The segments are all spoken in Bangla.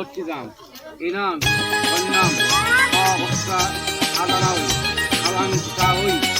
ارتزام إنام والنام وابقصى أضراوي أضام تتاوي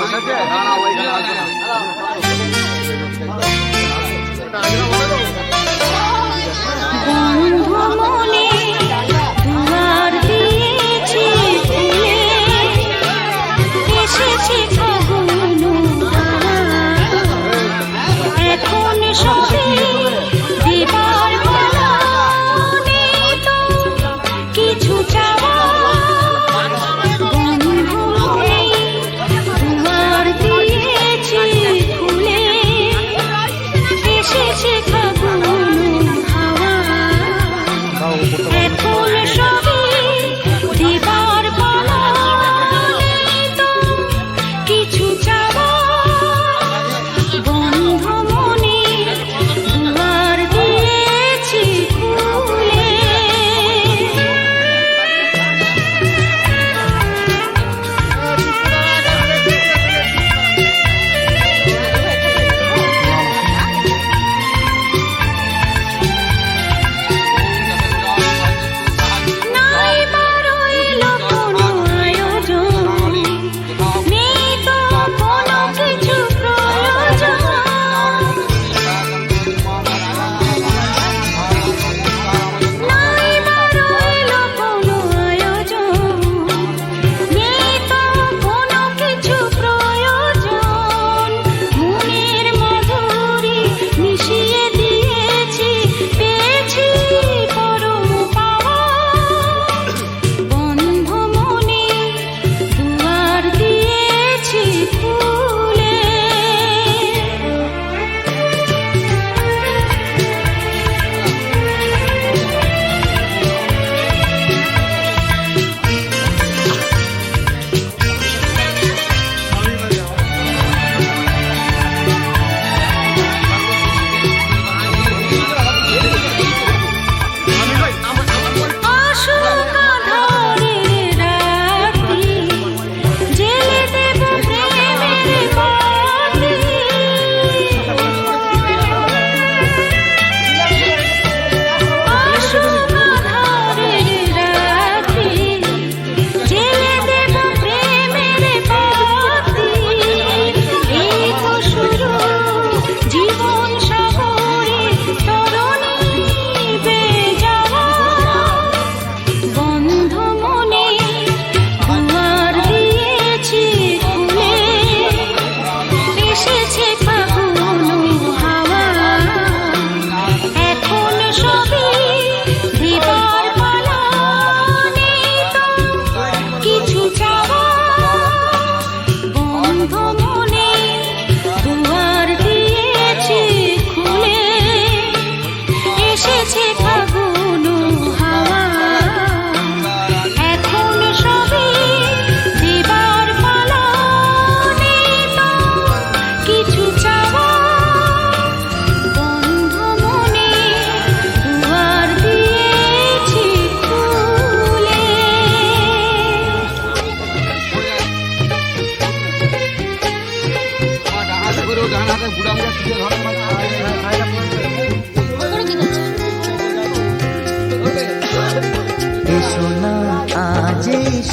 বসেছে না না ওইখানে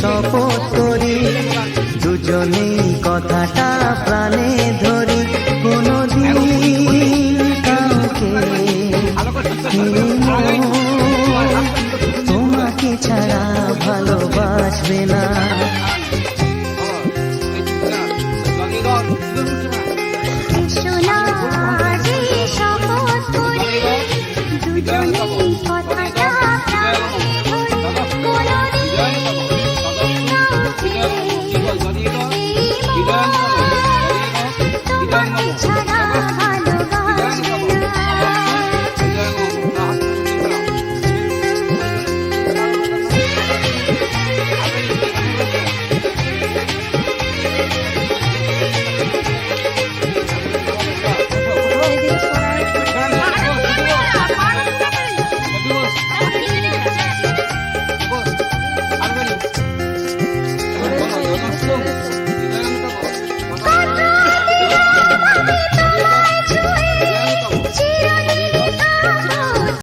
শপথ করি। দুজনেই কথাটা প্রাণে ধরি।